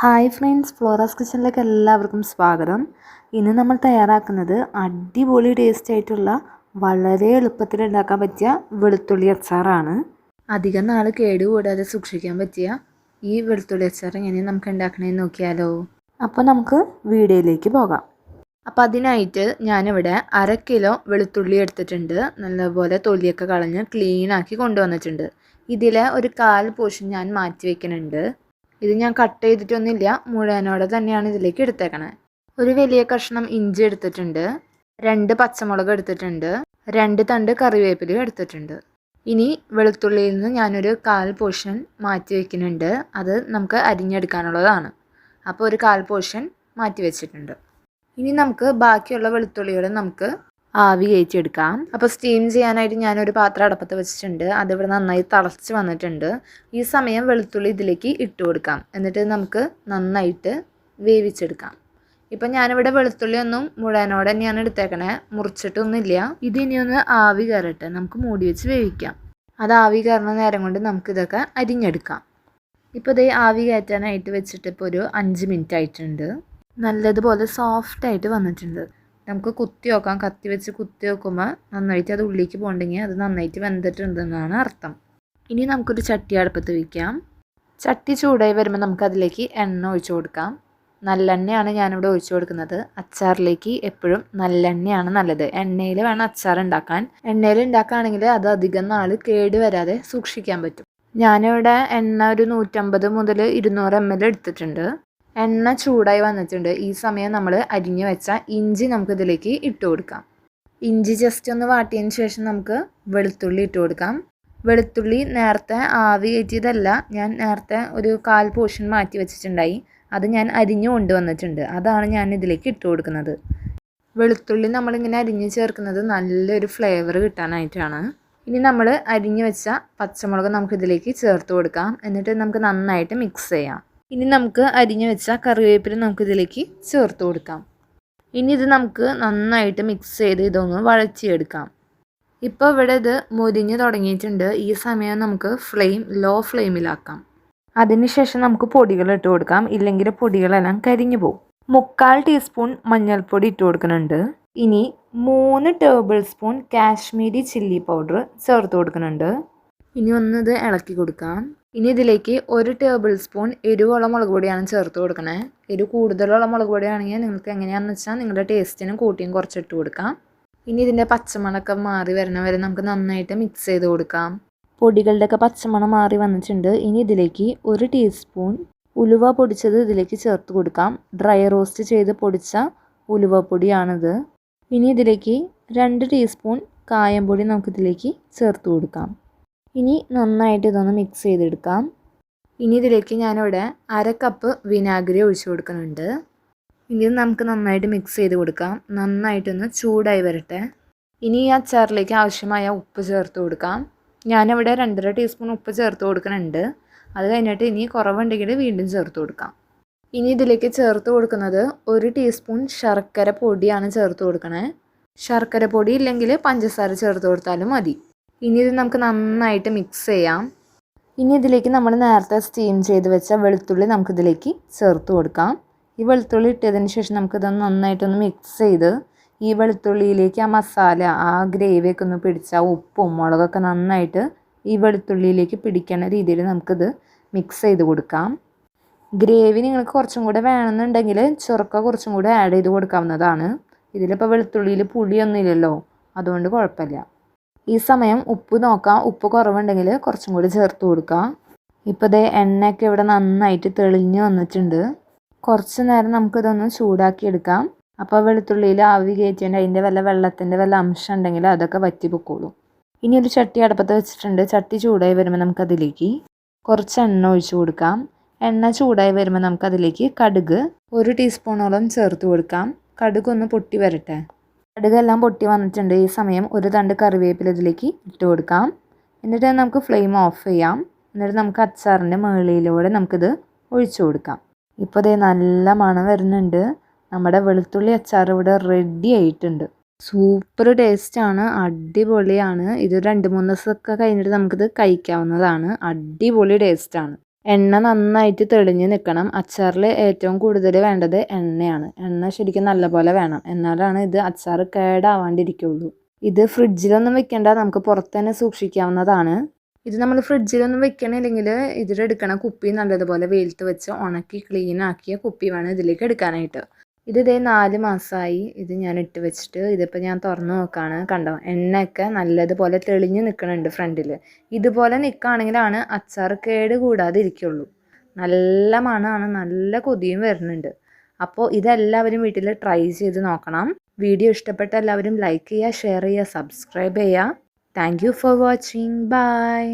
Hi friends Flora's കിച്ചണിലേക്ക് എല്ലാവർക്കും സ്വാഗതം. ഇന്ന് നമ്മൾ തയ്യാറാക്കുന്നത് അടിപൊളി ടേസ്റ്റ് ആയിട്ടുള്ള വളരെ എളുപ്പത്തിൽ ഉണ്ടാക്കാൻ പറ്റിയ വെളുത്തുള്ളി അച്ചാറാണ്. അധികം നാൾ കേടുകൂടാതെ സൂക്ഷിക്കാൻ പറ്റിയ ഈ വെളുത്തുള്ളി അച്ചാർ എങ്ങനെ നമുക്ക് ഉണ്ടാക്കണമെന്ന് നോക്കിയാലോ? അപ്പോൾ നമുക്ക് വീഡിയോയിലേക്ക് പോകാം. അപ്പോൾ അതിനായിട്ട് ഞാനിവിടെ അര കിലോ വെളുത്തുള്ളി എടുത്തിട്ടുണ്ട്. നല്ലപോലെ തൊലിയൊക്കെ കളഞ്ഞ് ക്ലീനാക്കി കൊണ്ടുവന്നിട്ടുണ്ട്. ഇതിലെ ഒരു കാൽ പോർഷൻ ഞാൻ മാറ്റി വെക്കുന്നുണ്ട്. ഇത് ഞാൻ കട്ട് ചെയ്തിട്ടൊന്നുമില്ല. മുഴുവനോടെ തന്നെയാണ് ഇതിലേക്ക് എടുത്തേക്കണേ. ഒരു വലിയ കഷ്ണം ഇഞ്ചി എടുത്തിട്ടുണ്ട്. രണ്ട് പച്ചമുളക് എടുത്തിട്ടുണ്ട്. രണ്ട് തണ്ട് കറിവേപ്പിലയും എടുത്തിട്ടുണ്ട്. ഇനി വെളുത്തുള്ളിയിൽ നിന്ന് ഞാനൊരു കാൽ പോർഷൻ മാറ്റി വെക്കുന്നുണ്ട്. അത് നമുക്ക് അരിഞ്ഞെടുക്കാനുള്ളതാണ്. അപ്പോൾ ഒരു കാൽ പോർഷൻ മാറ്റി വെച്ചിട്ടുണ്ട്. ഇനി നമുക്ക് ബാക്കിയുള്ള വെളുത്തുള്ളികൾ നമുക്ക് ആവി കയറ്റിയെടുക്കാം. അപ്പോൾ സ്റ്റീം ചെയ്യാനായിട്ട് ഞാനൊരു പാത്രം അടപ്പത്ത് വെച്ചിട്ടുണ്ട്. അതിവിടെ നന്നായി തിളച്ച് വന്നിട്ടുണ്ട്. ഈ സമയം വെളുത്തുള്ളി ഇതിലേക്ക് ഇട്ട് കൊടുക്കാം. എന്നിട്ട് നമുക്ക് നന്നായിട്ട് വേവിച്ചെടുക്കാം. ഇപ്പം ഞാനിവിടെ വെളുത്തുള്ളി ഒന്നും മുഴുവനോടെ തന്നെയാണ് എടുത്തേക്കണേ. മുറിച്ചിട്ടൊന്നുമില്ല. ഇത് ഇനി ഒന്ന് ആവി കയറട്ടെ. നമുക്ക് മൂടി വെച്ച് വേവിക്കാം. അത് ആവി കയറുന്ന നേരം കൊണ്ട് നമുക്കിതൊക്കെ അരിഞ്ഞെടുക്കാം. ഇപ്പോൾ ഇതേ ആവി കയറ്റാനായിട്ട് വെച്ചിട്ട് ഇപ്പോൾ ഒരു അഞ്ച് മിനിറ്റ് ആയിട്ടുണ്ട്. നല്ലതുപോലെ സോഫ്റ്റായിട്ട് വന്നിട്ടുണ്ട്. നമുക്ക് കുത്തി നോക്കാം കത്തി വെച്ച് കുത്തി നോക്കുമ്പോൾ നന്നായിട്ട് അത് ഉള്ളിലേക്ക് പോകണ്ടെങ്കിൽ അത് നന്നായിട്ട് വെന്തിട്ടുണ്ടെന്നാണ് അർത്ഥം. ഇനി നമുക്കൊരു ചട്ടി അടുപ്പത്ത് വയ്ക്കാം ചട്ടി ചൂടായി വരുമ്പോൾ നമുക്കതിലേക്ക് എണ്ണ ഒഴിച്ചു കൊടുക്കാം. നല്ലെണ്ണയാണ് ഞാനിവിടെ ഒഴിച്ചു കൊടുക്കുന്നത്. അച്ചാറിലേക്ക് എപ്പോഴും നല്ലെണ്ണയാണ് നല്ലത്. എണ്ണയിൽ വേണം അച്ചാർ ഉണ്ടാക്കാൻ. എണ്ണയിൽ ഉണ്ടാക്കുകയാണെങ്കിൽ അത് അധികം നാൾ കേട് വരാതെ സൂക്ഷിക്കാൻ പറ്റും. ഞാനിവിടെ എണ്ണ ഒരു നൂറ്റമ്പത് മുതൽ ഇരുന്നൂറ് എം എൽ എടുത്തിട്ടുണ്ട്. എണ്ണ ചൂടായി വന്നിട്ടുണ്ട്. ഈ സമയം നമ്മൾ അരിഞ്ഞു വെച്ച ഇഞ്ചി നമുക്ക് ഇതിലേക്ക് ഇട്ട് കൊടുക്കാം. ഇഞ്ചി ജസ്റ്റ് ഒന്ന് വാട്ടിയതിന് ശേഷം നമുക്ക് വെളുത്തുള്ളി ഇട്ട് കൊടുക്കാം. വെളുത്തുള്ളി നേരത്തെ ആവി കയറ്റിയതല്ല ഞാൻ നേരത്തെ ഒരു കാൽ പോർഷൻ മാറ്റി വെച്ചിട്ടുണ്ടായി. അത് ഞാൻ അരിഞ്ഞു കൊണ്ടുവന്നിട്ടുണ്ട്. അതാണ് ഞാൻ ഇതിലേക്ക് ഇട്ട് കൊടുക്കുന്നത്. വെളുത്തുള്ളി നമ്മളിങ്ങനെ അരിഞ്ഞ് ചേർക്കുന്നത് നല്ലൊരു ഫ്ലേവർ കിട്ടാനായിട്ടാണ്. ഇനി നമ്മൾ അരിഞ്ഞു വെച്ച പച്ചമുളക് നമുക്കിതിലേക്ക് ചേർത്ത് കൊടുക്കാം. എന്നിട്ട് നമുക്ക് നന്നായിട്ട് മിക്സ് ചെയ്യാം. ഇനി നമുക്ക് അരിഞ്ഞു വെച്ച കറിവേപ്പില നമുക്ക് ഇതിലേക്ക് ചേർത്ത് കൊടുക്കാം. ഇനി ഇത് നമുക്ക് നന്നായിട്ട് മിക്സ് ചെയ്ത് ഇതൊന്ന് വഴച്ചിയെടുക്കാം ഇപ്പോൾ ഇവിടെ ഇത് മുരിഞ്ഞ് തുടങ്ങിയിട്ടുണ്ട്. ഈ സമയം നമുക്ക് ഫ്ലെയിം ലോ ഫ്ലെയിമിലാക്കാം അതിനുശേഷം നമുക്ക് പൊടികൾ ഇട്ട് കൊടുക്കാം. ഇല്ലെങ്കിൽ പൊടികളെല്ലാം കരിഞ്ഞു പോകും മുക്കാൽ ടീസ്പൂൺ മഞ്ഞൾപ്പൊടി ഇട്ട് കൊടുക്കുന്നുണ്ട്. ഇനി മൂന്ന് tablespoon Kashmiri chilli powder ചേർത്ത് കൊടുക്കുന്നുണ്ട്. ഇനി ഒന്ന് ഇത് ഇളക്കി കൊടുക്കാം. ഇനി ഇതിലേക്ക് ഒരു ടേബിൾ സ്പൂൺ എരിവുള്ള മുളക് പൊടിയാണ് ചേർത്ത് കൊടുക്കണേ. എരിവ് കൂടുതലുള്ള മുളക് പൊടിയാണെങ്കിൽ നിങ്ങൾക്ക് എങ്ങനെയാണെന്ന് വെച്ചാൽ നിങ്ങളുടെ ടേസ്റ്റിന് കൂട്ടിയും കുറച്ചിട്ട് കൊടുക്കാം. ഇനി ഇതിന്റെ പച്ചമണമൊക്കെ മാറി വരണ വരെ നമുക്ക് നന്നായിട്ട് മിക്സ് ചെയ്ത് കൊടുക്കാം. പൊടികളുടെയൊക്കെ പച്ചമണം മാറി വന്നിട്ടുണ്ട്. ഇനി ഇതിലേക്ക് ഒരു ടീസ്പൂൺ ഉലുവ പൊടിച്ചത് ഇതിലേക്ക് ചേർത്ത് കൊടുക്കാം. ഡ്രൈ റോസ്റ്റ് ചെയ്ത് പൊടിച്ച ഉലുവ പൊടിയാണിത്. ഇനി ഇതിലേക്ക് രണ്ട് ടീസ്പൂൺ കായംപൊടി നമുക്കിതിലേക്ക് ചേർത്ത് കൊടുക്കാം. ഇനി നന്നായിട്ട് ഇതൊന്ന് മിക്സ് ചെയ്തെടുക്കാം. ഇനി ഇതിലേക്ക് ഞാനിവിടെ അര കപ്പ് വിനാഗിരി ഒഴിച്ചു കൊടുക്കുന്നുണ്ട്. ഇനി നമുക്ക് നന്നായിട്ട് മിക്സ് ചെയ്ത് കൊടുക്കാം. നന്നായിട്ടൊന്ന് ചൂടായി വരട്ടെ. ഇനി ഈ അച്ചാറിലേക്ക് ആവശ്യമായ ഉപ്പ് ചേർത്ത് കൊടുക്കാം. ഞാനിവിടെ രണ്ടര ടീസ്പൂൺ ഉപ്പ് ചേർത്ത് കൊടുക്കുന്നുണ്ട്. അത് കഴിഞ്ഞിട്ട് ഇനി കുറവുണ്ടെങ്കിൽ വീണ്ടും ചേർത്ത് കൊടുക്കാം. ഇനി ഇതിലേക്ക് ചേർത്ത് കൊടുക്കുന്നത് ഒരു ടീസ്പൂൺ ശർക്കര പൊടിയാണ് ചേർത്ത് കൊടുക്കണേ. ശർക്കര പൊടി ഇല്ലെങ്കിൽ പഞ്ചസാര ചേർത്ത് കൊടുത്താലും മതി. ഇനി ഇത് നമുക്ക് നന്നായിട്ട് മിക്സ് ചെയ്യാം. ഇനി ഇതിലേക്ക് നമ്മൾ നേരത്തെ സ്റ്റീം ചെയ്ത് വെച്ച വെളുത്തുള്ളി നമുക്കിതിലേക്ക് ചേർത്ത് കൊടുക്കാം. ഈ വെളുത്തുള്ളി ഇട്ടതിന് ശേഷം നമുക്കിതൊന്ന് നന്നായിട്ടൊന്ന് മിക്സ് ചെയ്ത് ഈ വെളുത്തുള്ളിയിലേക്ക് ആ മസാല ആ ഗ്രേവിയൊക്കെ ഒന്ന് പിടിച്ച ഉപ്പും മുളകൊക്കെ നന്നായിട്ട് ഈ വെളുത്തുള്ളിയിലേക്ക് പിടിക്കുന്ന രീതിയിൽ നമുക്കിത് മിക്സ് ചെയ്ത് കൊടുക്കാം. ഗ്രേവി നിങ്ങൾക്ക് കുറച്ചും കൂടെ വേണമെന്നുണ്ടെങ്കിൽ ചുറക്ക കുറച്ചും കൂടെ ആഡ് ചെയ്ത് കൊടുക്കാവുന്നതാണ്. ഇതിലിപ്പോൾ വെളുത്തുള്ളിയിൽ പുളിയൊന്നുമില്ലല്ലോ അതുകൊണ്ട് കുഴപ്പമില്ല. ഈ സമയം ഉപ്പ് നോക്കാം. ഉപ്പ് കുറവുണ്ടെങ്കിൽ കുറച്ചും കൂടി ചേർത്ത് കൊടുക്കാം. ഇപ്പോൾ ദേ എണ്ണയൊക്കെ ഇവിടെ നന്നായിട്ട് തെളിഞ്ഞു വന്നിട്ടുണ്ട്. കുറച്ച് നേരം നമുക്കിതൊന്ന് ചൂടാക്കി എടുക്കാം. അപ്പോൾ വെളുത്തുള്ളിയിൽ ആവി കയറ്റിയിട്ട് അതിന്റെ വല്ല വെള്ളത്തിന്റെ വല്ല അംശം ഉണ്ടെങ്കിൽ അതൊക്കെ വറ്റി പൊക്കോളും. ഇനി ഒരു ചട്ടി അടുപ്പത്ത് വെച്ചിട്ടുണ്ട്. ചട്ടി ചൂടായി വരുമ്പോൾ നമുക്കതിലേക്ക് കുറച്ച് എണ്ണ ഒഴിച്ചു കൊടുക്കാം. എണ്ണ ചൂടായി വരുമ്പോൾ നമുക്കതിലേക്ക് കടുക് ഒരു ടീസ്പൂണോളം ചേർത്ത് കൊടുക്കാം. കടുക് ഒന്ന് പൊട്ടി വരട്ടെ. കടുകെല്ലാം പൊട്ടി വന്നിട്ടുണ്ട്. ഈ സമയം ഒരു തണ്ട് കറിവേപ്പില ഇതിലേക്ക് ഇട്ട് കൊടുക്കാം. എന്നിട്ട് നമുക്ക് ഫ്ലെയിം ഓഫ് ചെയ്യാം. എന്നിട്ട് നമുക്ക് അച്ചാറിന്റെ മുകളിലൂടെ നമുക്കിത് ഒഴിച്ചു കൊടുക്കാം. ഇപ്പോൾ ഇതേ നല്ല മണം വരുന്നുണ്ട്. നമ്മുടെ വെളുത്തുള്ളി അച്ചാർ ഇവിടെ റെഡി ആയിട്ടുണ്ട്. സൂപ്പർ ടേസ്റ്റാണ് അടിപൊളിയാണ്. ഇത് രണ്ട് മൂന്ന് ദിവസമൊക്കെ കഴിഞ്ഞിട്ട് നമുക്കിത് കഴിക്കാവുന്നതാണ്. അടിപൊളി ടേസ്റ്റാണ് എണ്ണ നന്നായിട്ട് തെളിഞ്ഞ് നിൽക്കണം അച്ചാറിൽ ഏറ്റവും കൂടുതൽ വേണ്ടത് എണ്ണയാണ്. എണ്ണ ശരിക്കും നല്ലപോലെ വേണം. എന്നാലാണ് ഇത് അച്ചാർ കേടാവാണ്ടിരിക്കുള്ളൂ. ഇത് ഫ്രിഡ്ജിലൊന്നും വെക്കേണ്ട നമുക്ക് പുറത്ത് തന്നെ സൂക്ഷിക്കാവുന്നതാണ്. ഇത് നമ്മൾ ഫ്രിഡ്ജിലൊന്നും വെക്കണില്ലെങ്കിൽ ഇതിലെടുക്കണ കുപ്പി നല്ലതുപോലെ വെയിലത്ത് വെച്ച് ഉണക്കി ക്ലീൻ ആക്കിയ കുപ്പി വേണം ഇതിലേക്ക് എടുക്കാനായിട്ട്. ഇത് ഇതേ നാല് മാസമായി ഇത് ഞാൻ ഇട്ട് വെച്ചിട്ട് ഇതിപ്പോൾ ഞാൻ തുറന്നു നോക്കുകയാണ് കണ്ടോ? എണ്ണയൊക്കെ നല്ലതുപോലെ തെളിഞ്ഞ് നിൽക്കുന്നുണ്ട് ഫ്രണ്ടിൽ ഇതുപോലെ നിൽക്കുകയാണെങ്കിലാണ് അച്ചാർ കേട് കൂടാതെ ഇരിക്കുള്ളൂ നല്ല മണമാണ് നല്ല കൊതിയും വരുന്നുണ്ട്. അപ്പോൾ ഇതെല്ലാവരും വീട്ടിൽ ട്രൈ ചെയ്ത് നോക്കണം. വീഡിയോ ഇഷ്ടപ്പെട്ട എല്ലാവരും ലൈക്ക് ചെയ്യുക ഷെയർ ചെയ്യുക സബ്സ്ക്രൈബ് ചെയ്യുക. Thank for watching. ബൈ.